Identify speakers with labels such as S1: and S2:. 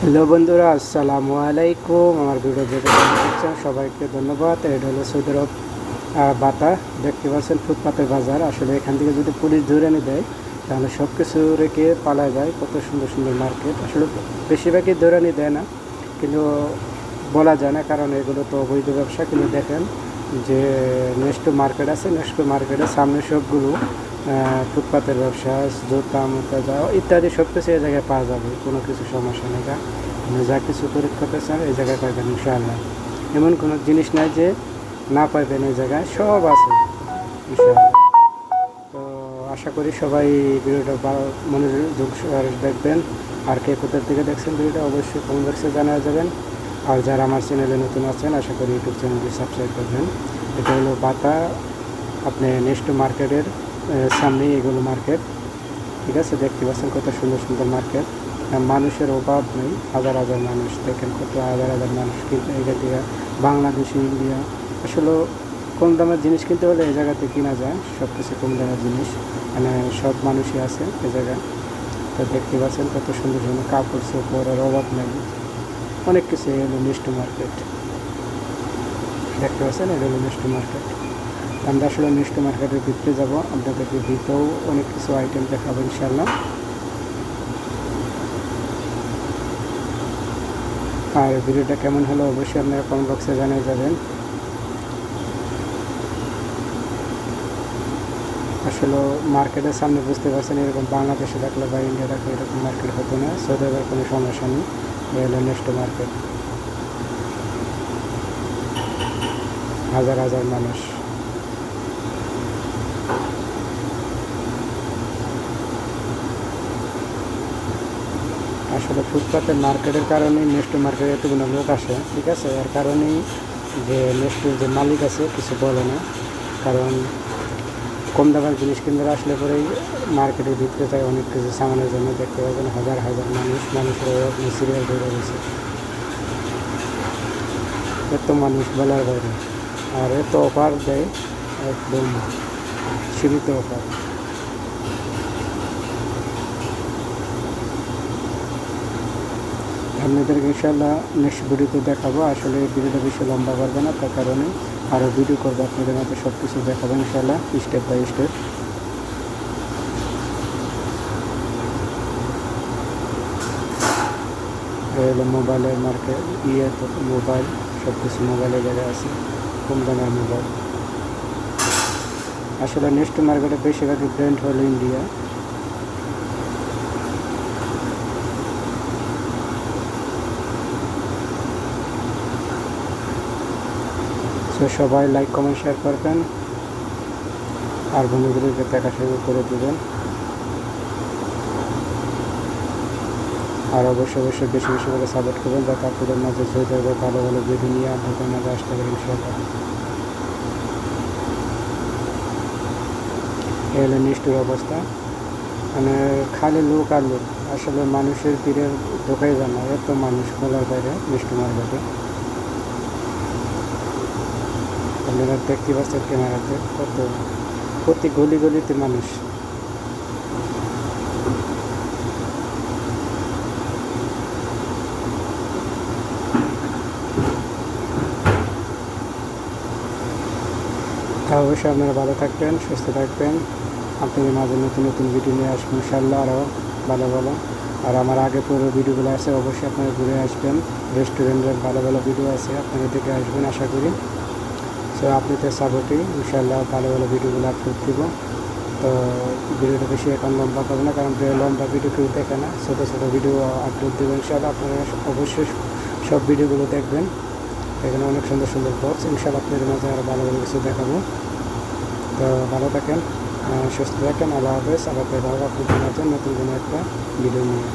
S1: Hello বন্ধুরা, আসসালামু আলাইকুম। আমার ভিডিও দেখে দেখছেন সবাইকে ধন্যবাদ। এটা হলো সৌদি বাতা। দেখতে পাচ্ছেন ফুটপাতের বাজার। আসলে এখান থেকে যদি পুলিশ ধরে নিয়ে দেয়, তাহলে সব কিছু রেখে পালা যায়। কত সুন্দর সুন্দর মার্কেট। আসলে বেশিরভাগই ধরে নিয়ে দেয় না, কিন্তু বলা যায় না, কারণ এগুলো তো অবৈধ ব্যবসা। কিন্তু দেখেন যে নেক্সট মার্কেট আছে নেক্সট মার্কেটের সামনে সবগুলো ফুটপাতের ব্যবসা, জুতা মুতা যা ইত্যাদি সব কিছু এই জায়গায় পাওয়া যাবে, কোনো কিছু সমস্যা নেই যা কিছু তৈরি করতে চান এই জায়গায় পাইবেন ইনশাআল্লাহ। এমন কোনো জিনিস নাই যে না পাইবেন এই জায়গায়, সব আছে তো আশা করি সবাই ভিডিওটা বা- মনোযোগ দেখবেন। আর কে কোথার থেকে দেখছেন ভিডিওটা অবশ্যই কমেন্ট বক্সে জানা যাবেন। আর যারা আমার চ্যানেলে নতুন আছেন, আশা করি ইউটিউব চ্যানেলটি সাবস্ক্রাইব করবেন। এটা হলো বাতা, আপনি নেক্সট মার্কেটের সামনেই এগুলো মার্কেট ঠিক আছে? দেখতে পাচ্ছেন কত সুন্দর সুন্দর মার্কেট মানুষের অভাব নেই। হাজার হাজার মানুষ। দেখেন কত হাজার হাজার মানুষ কিন্তু এখান থেকে। বাংলাদেশ, ইন্ডিয়া। আসলে কম দামের জিনিস কিনতে হলে এই জায়গাতে কিনা যায়। সব কিছু কম দামের জিনিস। মানে সব মানুষই আছে এই জায়গায়। তো দেখতে পাচ্ছেন কত সুন্দর সুন্দর কাপড় চোপড়ের অভাব নেই। অনেক কিছু এই হলো মিষ্টি মার্কেট দেখতে পাচ্ছেন? এগুলো মিষ্টি মার্কেট আমরা আসলে মিষ্টি মার্কেটের ভিতরে যাব। আপনাদেরকে ভিতরেও অনেক কিছু আইটেম দেখাবো ইনশাল্লাহ আর ভিডিওটা কেমন হলো অবশ্যই আপনারা কমেন্ট বক্সে জানিয়ে যাবেন। আসলে মার্কেটের সামনে বুঝতে পারছেন এরকম বাংলাদেশে থাকলে বা ইন্ডিয়া থাকলে এরকম মার্কেট হতো না। সৌদি আরবের কোনো সমস্যা নেই। হলো নেক্সট মার্কেট হাজার হাজার মানুষ। আসলে ফুটপাতের মার্কেটের কারণেই নেক্সট মার্কেটে এতগুলো লোক আসে, ঠিক আছে? এর কারণেই যে নেক্সটের যে মালিক আছে কিছু বলে না। কারণ কম দামের জিনিস কিনতে আসলে পরেই মার্কেটের ভিতরে যায় অনেক কিছু সামানের জন্য। দেখতে পাবেন হাজার হাজার মানুষ, মানুষের সিরিয়াল ধরে গেছে এত মানুষ বলার বাইরে। আর এত অফার দেয় একদম সীমিত অফার আপনাদেরকে ইনশাল্লাহ নেক্সট ভিডিওতে দেখাবো। আসলে ভিডিওটা বেশি লম্বা করবে না, তার কারণে আরও ভিডিও করব, আপনাদের মধ্যে সব কিছু দেখাবো ইনশাল্লাহ স্টেপ বাই স্টেপ হলো মোবাইলের মার্কেট ইয়ে মোবাইল সব কিছু মোবাইলের জায়গায় আছে, কম দামের মোবাইল আসলে নেক্সট মার্কেটে বেশিরভাগই ব্র্যান্ড হলো ইন্ডিয়া। সো সবাই লাইক কমেন্ট শেয়ার করবেন। আর বন্ধুদেরকে দেখা শুরু করে দেবেন। আর অবশ্যই অবশ্যই বেশি বেশি করে সাপোর্ট করবেন, যাতে আপনাদের মাঝে হয়ে যাবে ভালো ভালো ভিডিও নিয়ে আপনাদের মাঝে আসতে পারেন ইনশাল্লাহ হলো নিষ্ঠুর অবস্থা। মানে খালি লোক আর লোক। আসলে মানুষের ঢোকাই যায় না এত মানুষ খোলার বাইরে মিষ্টি মার্কেটে আপনারা দেখতে পাচ্ছেন ক্যামেরাতে কত। প্রতি গলি গলিতে মানুষ। তা অবশ্যই আপনারা ভালো থাকবেন, সুস্থ থাকবেন। আপনাদের মাঝে নতুন নতুন ভিডিও নিয়ে আসবেন ইনশাল্লাহ আরও ভালো ভালো। আর আমার আগে পুরো ভিডিওগুলো আছে, অবশ্যই আপনারা ঘুরে আসবেন। রেস্টুরেন্টের ভালো ভালো ভিডিও আছে, আপনারা দেখে আসবেন, আশা করি। সো আপনাদের সাপোর্টে ইনশাল্লাহ ভালো ভালো ভিডিওগুলো আপলোড দিব। তো, ভিডিওটা বেশি এখন লম্বা করব না, কারণ লম্বা ভিডিও কেউ দেখে না। ছোটো ছোটো ভিডিও আপলোড দেবো ইনশাল্লাহ আপনারা অবশ্যই সব ভিডিওগুলো দেখবেন। এখানে অনেক সুন্দর সুন্দর বক্স ইনশাল্লাহ আপনাদের মাঝে আরও ভালো ভালো কিছু দেখাবো। তো, ভালো থাকেন। সুস্থ থাকেন আল্লাহ হাফেজ আবার দেখা হবে আপনাদের মাঝে নতুন কোনো একটা ভিডিও নিয়ে